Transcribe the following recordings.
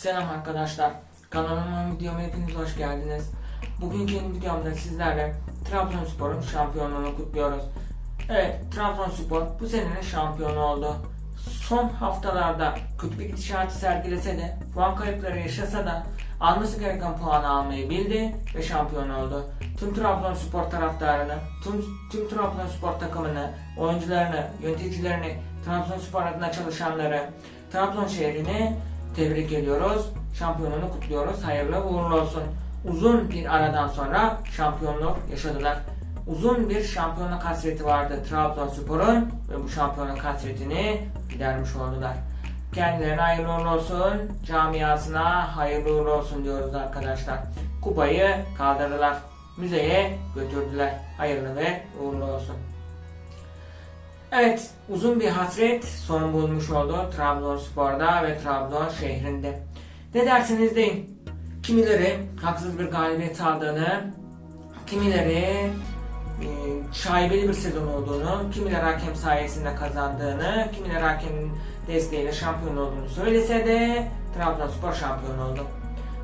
Selam arkadaşlar. Kanalıma videoma hepiniz hoş geldiniz. Bugünkü videomda sizlerle Trabzonspor'un şampiyonluğunu kutluyoruz. Evet, Trabzonspor bu senenin şampiyonu oldu. Son haftalarda kötü bir gidişatı sergilese de, puan kayıpları yaşasa da alması gereken puanı almayı bildi ve şampiyon oldu. Tüm Trabzonspor taraftarını, tüm, tüm Trabzonspor takımını, oyuncularını, yöneticilerini, Trabzonspor adına çalışanları, Trabzon şehrini tebrik ediyoruz. Şampiyonluğunu kutluyoruz. Hayırlı uğurlu olsun. Uzun bir aradan sonra şampiyonluk yaşadılar. Uzun bir şampiyonluk hasreti vardı Trabzonspor'un ve bu şampiyonluk hasretini gidermiş oldular. Kendilerine hayırlı uğurlu olsun, camiasına hayırlı uğurlu olsun diyoruz arkadaşlar. Kupayı kaldırdılar, müzeye götürdüler. Hayırlı ve uğurlu olsun. Evet, uzun bir hasret son bulmuş oldu Trabzonspor'da ve Trabzon şehrinde. Ne dersiniz deyin. Kimileri haksız bir galibiyet aldığını, kimileri e, şaibeli bir sezon olduğunu, kimileri hakem sayesinde kazandığını, kimileri hakemin desteğiyle şampiyon olduğunu söylese de Trabzonspor şampiyon oldu.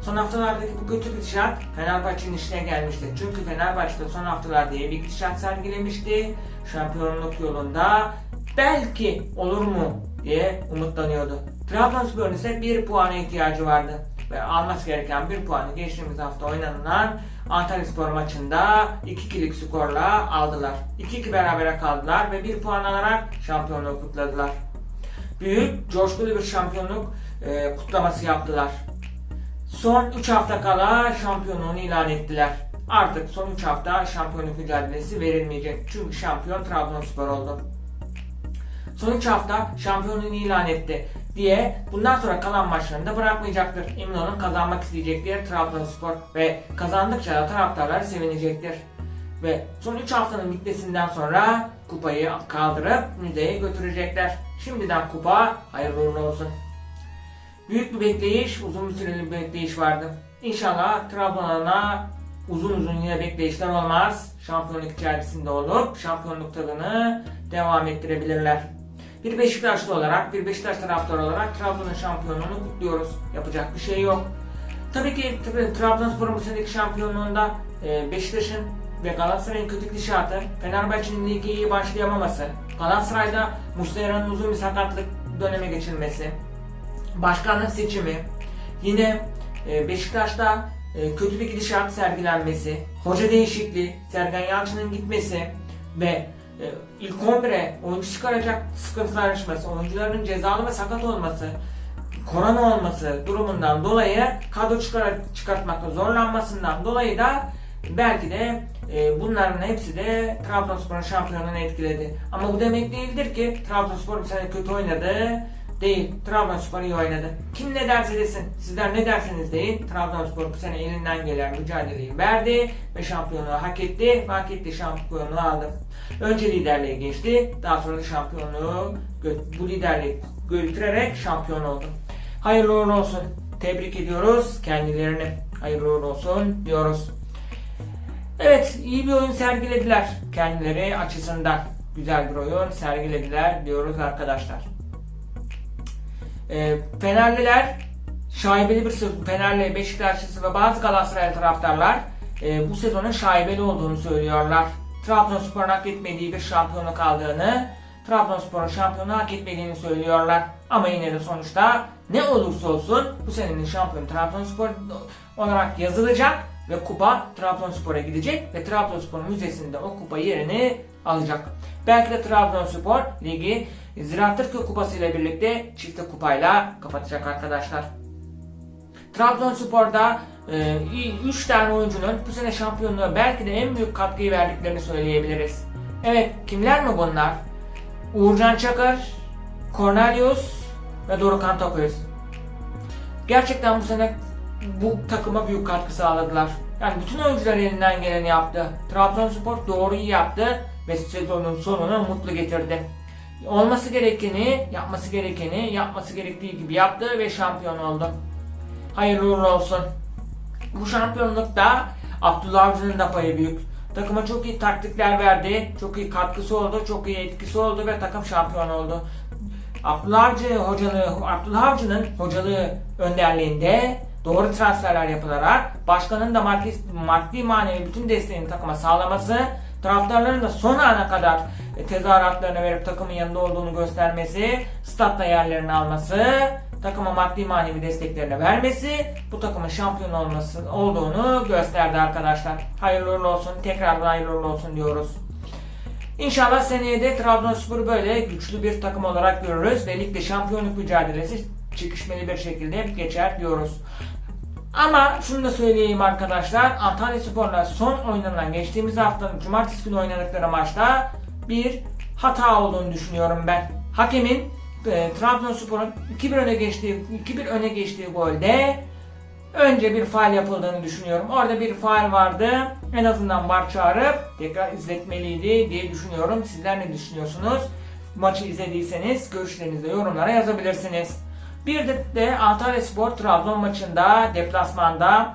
Son haftalardaki bu kötü gidişat Fenerbahçe'nin işine gelmişti. Çünkü Fenerbahçe'de son haftalarda iyi bir gidişat sergilemişti. Şampiyonluk yolunda belki olur mu diye umutlanıyordu. Trabzonspor'un ise bir puana ihtiyacı vardı. Ve alması gereken bir puanı geçtiğimiz hafta oynanan Antalyaspor maçında 2-2'lik skorla aldılar. 2-2 berabere kaldılar ve bir puan alarak şampiyonluğu kutladılar. Büyük, coşkulu bir şampiyonluk e, kutlaması yaptılar. Son 3 hafta kala şampiyonluğunu ilan ettiler. Artık son 3 hafta şampiyonluk mücadelesi verilmeyecek. Çünkü şampiyon Trabzonspor oldu. Son 3 hafta şampiyonluğunu ilan etti diye bundan sonra kalan maçlarını da bırakmayacaktır. Olun kazanmak isteyecektir Trabzonspor ve kazandıkça da taraftarlar sevinecektir. Ve son 3 haftanın bitmesinden sonra kupayı kaldırıp müzeye götürecekler. Şimdiden kupa hayırlı uğurlu olsun. Büyük bir bekleyiş, uzun bir süreli bir bekleyiş vardı. İnşallah Trabzon'a uzun uzun yine bekleyişler olmaz. Şampiyonluk içerisinde olup şampiyonluk tadını devam ettirebilirler. Bir Beşiktaşlı olarak, bir Beşiktaş taraftarı olarak Trabzon'un şampiyonluğunu kutluyoruz. Yapacak bir şey yok. Tabii ki Trabzonspor'un bu seneki şampiyonluğunda e, Beşiktaş'ın ve Galatasaray'ın kötü gidişatı, Fenerbahçe'nin ligi iyi başlayamaması, Galatasaray'da Muslera'nın uzun bir sakatlık döneme geçirmesi, başkanlık seçimi, yine e, Beşiktaş'ta e, kötü bir gidişat sergilenmesi, hoca değişikliği, Sergen Yalçın'ın gitmesi ve e, ilk 11'e oyuncu çıkaracak sıkıntılar yaşaması, oyuncuların cezalı ve sakat olması, korona olması durumundan dolayı kadro çıkar çıkartmakta zorlanmasından dolayı da belki de bunların hepsi de Trabzonspor'un şampiyonluğunu etkiledi. Ama bu demek değildir ki Trabzonspor bu sene kötü oynadı. Değil. Trabzonspor iyi oynadı. Kim ne derse desin. Sizler ne derseniz deyin. Trabzonspor bu sene elinden gelen mücadeleyi verdi ve şampiyonluğu hak etti. Hak etti şampiyonluğu aldı. Önce liderliğe geçti. Daha sonra da şampiyonluğu bu liderliği götürerek şampiyon oldu. Hayırlı uğurlu olsun. Tebrik ediyoruz kendilerini. Hayırlı uğurlu olsun diyoruz. Evet, iyi bir oyun sergilediler kendileri açısından. Güzel bir oyun sergilediler diyoruz arkadaşlar. E, Fenerliler şaibeli bir sezon. Fenerli, Beşiktaşlısı ve bazı Galatasaray taraftarlar e, bu sezonun şaibeli olduğunu söylüyorlar. Trabzonspor'un hak etmediği bir şampiyonluk aldığını, Trabzonspor'un şampiyonu hak etmediğini söylüyorlar. Ama yine de sonuçta ne olursa olsun bu senenin şampiyonu Trabzonspor olarak yazılacak ve kupa Trabzonspor'a gidecek ve Trabzonspor müzesinde o kupa yerini alacak. Belki de Trabzonspor ligi Ziraat Türkiye Kupası ile birlikte çifte kupayla kapatacak arkadaşlar. Trabzonspor'da 3 tane oyuncunun bu sene şampiyonluğa belki de en büyük katkıyı verdiklerini söyleyebiliriz. Evet, kimler mi bunlar? Uğurcan Çakır, Cornelius ve Dorukhan Toköz. Gerçekten bu sene bu takıma büyük katkı sağladılar. Yani bütün oyuncular elinden geleni yaptı. Trabzonspor doğruyu yaptı ve sezonun sonunu mutlu getirdi. Olması gerekeni, yapması gerekeni, yapması gerektiği gibi yaptı ve şampiyon oldu. Hayırlı uğurlu olsun. Bu şampiyonlukta Abdullah Avcı'nın da payı büyük. Takıma çok iyi taktikler verdi, çok iyi katkısı oldu, çok iyi etkisi oldu ve takım şampiyon oldu. Abdullah Avcı hocalığı, Abdullah Avcı'nın hocalığı önderliğinde doğru transferler yapılarak başkanın da maddi, maddi manevi bütün desteğini takıma sağlaması, taraftarların da son ana kadar tezahüratlarını verip takımın yanında olduğunu göstermesi, statta yerlerini alması, takıma maddi manevi desteklerini vermesi bu takımın şampiyon olması olduğunu gösterdi arkadaşlar. Hayırlı olsun. Tekrardan hayırlı olsun diyoruz. İnşallah seneye de Trabzonspor'u böyle güçlü bir takım olarak görürüz ve ligde şampiyonluk mücadelesi çıkışmalı bir şekilde geçer diyoruz. Ama şunu da söyleyeyim arkadaşlar. Antalya Spor'la son oynanan geçtiğimiz haftanın cumartesi günü oynadıkları maçta bir hata olduğunu düşünüyorum ben. Hakemin e, Trabzonspor'un 2-1 öne geçtiği 2-1 öne geçtiği golde önce bir faal yapıldığını düşünüyorum. Orada bir faal vardı. En azından var çağırıp tekrar izletmeliydi diye düşünüyorum. Sizler ne düşünüyorsunuz? Maçı izlediyseniz görüşlerinizi yorumlara yazabilirsiniz. Bir de, de Antalya Spor Trabzon maçında deplasmanda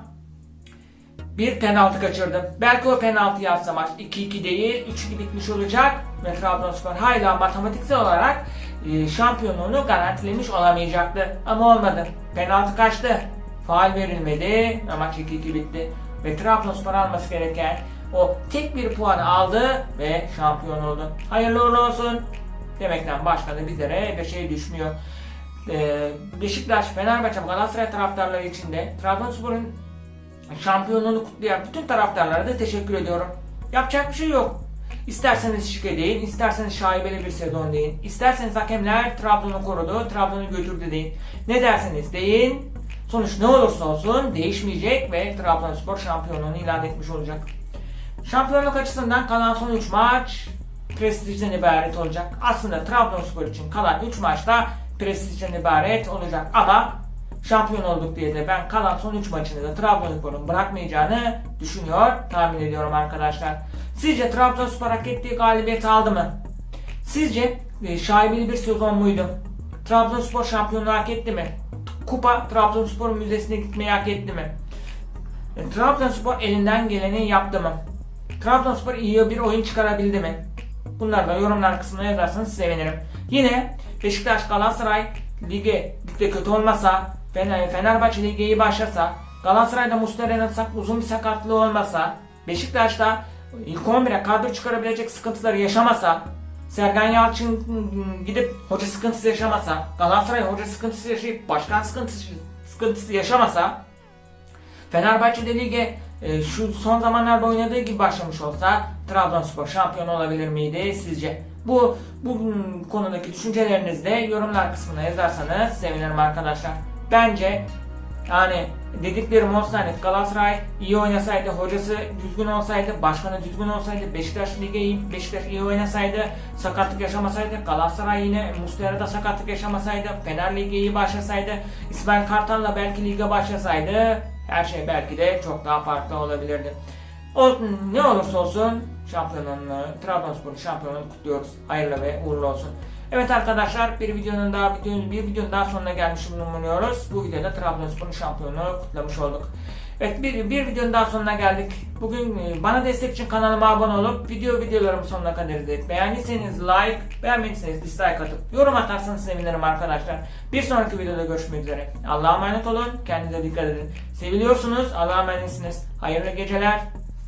bir penaltı kaçırdı. Belki o penaltı yapsa maç 2-2 değil 3-2 bitmiş olacak ve Trabzonspor hala matematiksel olarak e, şampiyonluğunu garantilemiş olamayacaktı. Ama olmadı. Penaltı kaçtı. Faal verilmedi ve maç 2-2 bitti. Ve Trabzonspor alması gereken o tek bir puanı aldı ve şampiyon oldu. Hayırlı uğurlu olsun demekten başka da bizlere bir şey düşmüyor. Ee, Beşiktaş, Fenerbahçe, Galatasaray taraftarları için de Trabzonspor'un şampiyonluğunu kutlayan bütün taraftarlara da teşekkür ediyorum. Yapacak bir şey yok. İsterseniz şike deyin, isterseniz şaibeli bir sezon deyin, isterseniz hakemler Trabzon'u korudu, Trabzon'u götürdü deyin. Ne derseniz deyin, sonuç ne olursa olsun değişmeyecek ve Trabzonspor şampiyonluğunu ilan etmiş olacak. Şampiyonluk açısından kalan son 3 maç prestijden ibaret olacak. Aslında Trabzonspor için kalan 3 maçta prestijden ibaret olacak ama şampiyon olduk diye de ben kalan son 3 maçını da Trabzonspor'un bırakmayacağını düşünüyor, tahmin ediyorum arkadaşlar. Sizce Trabzonspor hak ettiği galibiyeti aldı mı? Sizce e, şaibeli bir sezon muydu? Trabzonspor şampiyonluğu hak etti mi? Kupa Trabzonspor müzesine gitmeyi hak etti mi? E, Trabzonspor elinden geleni yaptı mı? Trabzonspor iyi bir oyun çıkarabildi mi? Bunları da yorumlar kısmına yazarsanız sevinirim. Yine Beşiktaş Galatasaray lige ligde kötü olmasa, Fener, Fenerbahçe lige iyi başlasa, Galatasaray'da Muslera'nın uzun bir sakatlığı olmasa, Beşiktaş'ta ilk 11'e kadro çıkarabilecek sıkıntıları yaşamasa, Sergen Yalçın gidip hoca sıkıntısı yaşamasa, Galatasaray hoca sıkıntısı yaşayıp başkan sıkıntısı, sıkıntısı yaşamasa, Fenerbahçe de lige e, şu son zamanlarda oynadığı gibi başlamış olsa Trabzonspor şampiyon olabilir miydi sizce? Bu bu konudaki düşüncelerinizi de yorumlar kısmına yazarsanız sevinirim arkadaşlar. Bence yani dediklerim olsaydı Galatasaray iyi oynasaydı, hocası düzgün olsaydı, başkanı düzgün olsaydı, Beşiktaş lige iyi, Beşiktaş iyi oynasaydı, sakatlık yaşamasaydı, Galatasaray yine Muslera'da sakatlık yaşamasaydı, Fener Ligi iyi başlasaydı, İsmail Kartal'la belki lige başlasaydı her şey belki de çok daha farklı olabilirdi. Ne olursa olsun şampiyonluğunu, Trabzonspor'un şampiyonluğunu kutluyoruz. Hayırlı ve uğurlu olsun. Evet arkadaşlar bir videonun daha videonun bir videonun daha sonuna gelmiş bulunuyoruz. Bu videoda Trabzonspor'un şampiyonluğunu kutlamış olduk. Evet bir, bir videonun daha sonuna geldik. Bugün e, bana destek için kanalıma abone olup video videolarımı sonuna kadar izleyip beğendiyseniz like, beğenmediyseniz dislike atıp yorum atarsanız sevinirim arkadaşlar. Bir sonraki videoda görüşmek üzere. Allah'a emanet olun. Kendinize dikkat edin. Seviliyorsunuz. Allah'a emanetsiniz. Hayırlı geceler.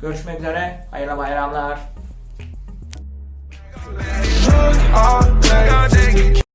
Görüşmek üzere. Hayırlı bayramlar.